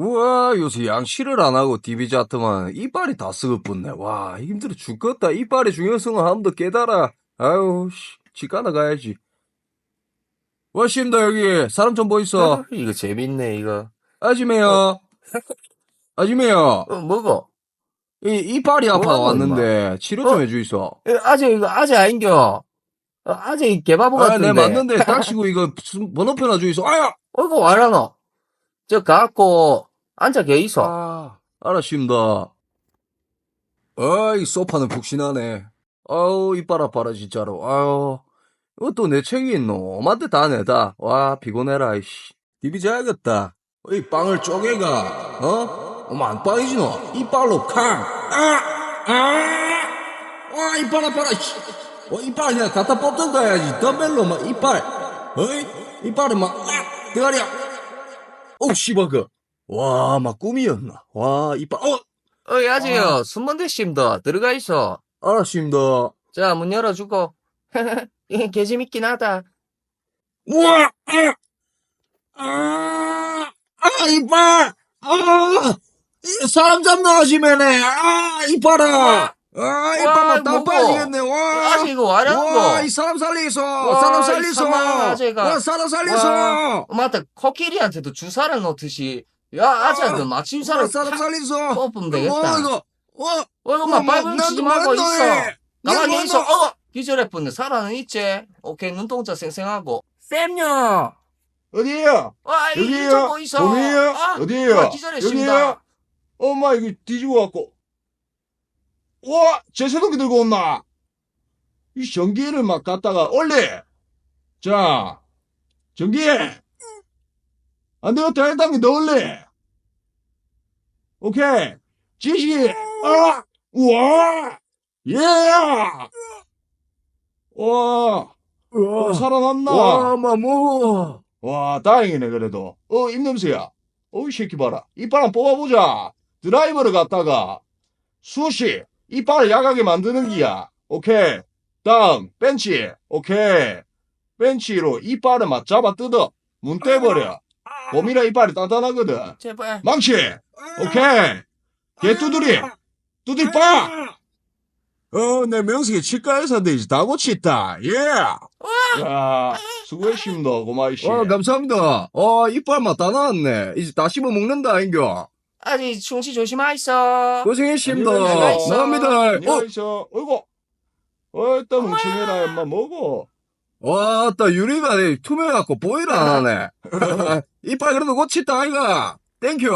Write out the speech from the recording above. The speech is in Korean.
우와, 요새 양치를 안 하고 디비지 하트만 이빨이 다 썩어붙네. 와, 힘들어 죽겠다. 이빨의 중요성을 한 번 더 깨달아. 아유, 씨, 집가 나 가야지. 와심다, 여기. 사람 좀 보이소. 아, 이거 재밌네, 이거. 아지매요. 아지매요. 어, 먹어. 이, 이빨이 아파 왔는데, 치료 좀 어. 해주이소. 예, 아재, 이거 아재 아닌겨. 어, 아재 개바보 아, 같은데. 네, 맞는데, 딱시고 이거 무슨 번호표나 주이소. 아야! 어이구, 와라노. 저, 가갖고, 앉아 계 있어. 아, 알았습니다. 어이, 소파는 푹신하네. 아우, 이빨 아파라, 진짜로. 아유, 이것도 내 책이 있노. 엄한테 다 내다. 와, 피곤해라, 이씨. 디비 자야겠다. 이 빵을 쪼개가, 어? 어머, 안 빵이지, 너. 이빨로 캉! 아! 아! 와, 이빨 아파라, 씨. 어, 이빨 그냥 갖다 뽑던 가야지. 덤벨로 막 이빨. 어이? 이빨을 막, 아! 대가리야. 오, 씨발 그. 와, 막 꿈이었나. 와, 이빨, 어! 어이, 아재요. 숨먼데 심더. 들어가 있어. 알았습니다. 자, 문 열어주고. 개 재밌긴 하다. 우와! 아! 아! 아, 이빨! 아! 이 사람 잡나 하시면네. 아, 이빨아! 아, 이빨만 다 뭐고? 빠지겠네. 와! 아재 이거 와라는 와, 거. 이 사람 살리소! 와, 사람 이 살리소! 사망 아재가. 와, 사람 살리소! 와. 어, 맞다. 코끼리한테도 주사를 놓듯이. 야, 아재한테 마침 와, 사람 사람 살리소! 뽑으면 되겠다. 뭐, 이거? 와! 어, 이거 막 뭐, 빨리 난 치지 뭐 말고 있어. 뭐 있어. 어! 기절했군데. 살아는 있지. 오케이, 눈동자 쌩쌩하고. 쌤요! 어디에요? 와, 이 여기에요? 봄이에요? 아, 어디에요? 아, 기절했습니다. 엄마 이거 뒤지고 갖고 와 제세동기 들고 온나 이 전기를 막 갖다가 올리 자 전기 안 되겠다 일단 넣을래 오케이 지시 아 우와 예 와, 어, 살아났나? 와, 마모. 와, 다행이네, 그래도. 어, 입냄새야. 어, 이 새끼 봐라. 이빨 한번 뽑아보자. 드라이버를 갖다가, 수시, 이빨을 야하게 만드는 기야. 오케이. 다음, 벤치. 오케이. 벤치로 이빨을 막 잡아 뜯어. 문 떼버려. 봄이라 이빨이 단단하거든. 제발. 망치. 오케이. 개 두드리. 두드리 빠! 어, 내 명색이 치과 의사인데 이제 다 고치있다. 예! 야, 수고했습니다, 고마이씨. 와, 감사합니다. 와, 이빨만 다 나왔네. 이제 다 씹어 먹는다, 인겨. 아직 충치 조심하이소. 고생했습니다. 안녕히 계세요. 나갑니다. 어, 있어. 어이구. 어이따 뭉치해라, 엄마 먹어. 와, 따 유리가 투명해갖고 보이를 안 하네. 이빨 그래도 고쳤다, 아이가. 땡큐.